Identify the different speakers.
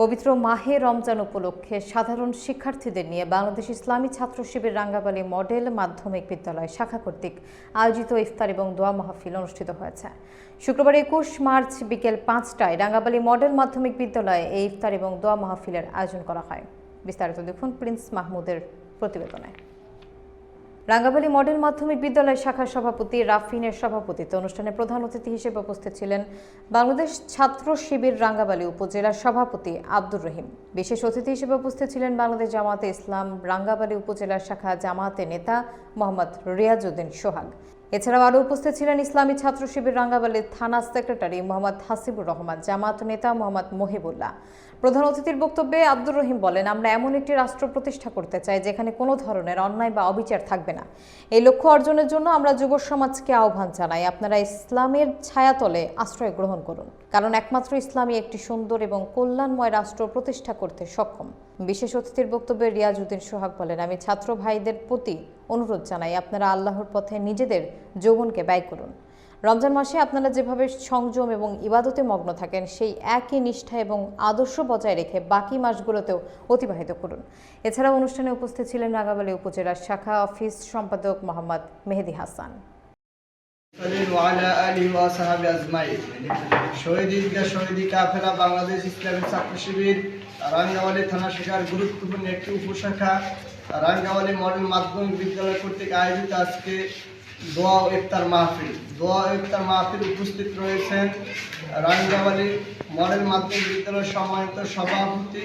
Speaker 1: পবিত্র মাহে রমজান উপলক্ষে সাধারণ শিক্ষার্থীদের নিয়ে বাংলাদেশ ইসলামী ছাত্র শিবির রাঙ্গাবালী মডেল মাধ্যমিক বিদ্যালয় শাখা কর্তৃক আয়োজিত ইফতার এবং দোয়া মাহফিল অনুষ্ঠিত হয়েছে শুক্রবার একুশ মার্চ বিকেল পাঁচটায় রাঙ্গাবালী মডেল মাধ্যমিক বিদ্যালয়ে এই ইফতার এবং দোয়া মাহফিলের আয়োজন করা হয় বিস্তারিত দেখুন প্রিন্স মাহমুদের প্রতিবেদনায় রাঙ্গাবালি মডেল মাধ্যমিক বিদ্যালয় শাখার সভাপতি রাফিনের সভাপতিত্বে অনুষ্ঠানে প্রধান অতিথি হিসেবে উপস্থিত ছিলেন বাংলাদেশ ছাত্র শিবির রাঙ্গাবালি উপজেলার সভাপতি আব্দুর রহিম বিশেষ অতিথি হিসেবে উপস্থিত ছিলেন বাংলাদেশ জামাতে ইসলাম রাঙ্গাবালি উপজেলার শাখা জামাতে নেতা মোহাম্মদ উদ্দিন সোহাগ এছাড়াও আরও উপস্থিত ছিলেন ইসলামী ছাত্র শিবির রাঙ্গাবালির থানা সেক্রেটারি মোহাম্মদ হাসিবুর রহমান জামাত নেতা মোহাম্মদ মহিবুল্লাহ প্রধান অতিথির বক্তব্যে আব্দুর রহিম বলেন আমরা এমন একটি রাষ্ট্র প্রতিষ্ঠা করতে চাই যেখানে কোনো ধরনের অন্যায় বা অবিচার থাকবে না এই লক্ষ্য অর্জনের জন্য আমরা যুব সমাজকে আহ্বান জানাই আপনারা ইসলামের ছায়াতলে আশ্রয় গ্রহণ করুন কারণ একমাত্র ইসলামী একটি সুন্দর এবং কল্যাণময় রাষ্ট্র প্রতিষ্ঠা করতে সক্ষম বিশেষ অতিথির বক্তব্যে রিয়াজ উদ্দিন সোহাগ বলেন আমি ছাত্র ভাইদের প্রতি অনুরোধ জানাই আপনারা আল্লাহর পথে নিজেদের যৌবনকে ব্যয় করুন রমজান মাসে আপনারা যেভাবে সংযম এবং ইবাদতে মগ্ন থাকেন সেই একই নিষ্ঠা এবং আদর্শ বজায় রেখে বাকি মাসগুলোতেও অতিবাহিত করুন এছাড়া অনুষ্ঠানে উপস্থিত ছিলেন নাগাবালী উপজেলার শাখা অফিস সম্পাদক মোহাম্মদ মেহেদি হাসান
Speaker 2: শহীদ বাংলাদেশ থানা গুরুত্বপূর্ণ একটি উপশাখা মডেল মাধ্যমিক বিদ্যালয় কর্তৃক আজকে ইফতার উপস্থিত রয়েছেন রাঙ্গাওয়ালি মডেল মাধ্যমিক বিদ্যালয়ের সম্মানিত সভাপতি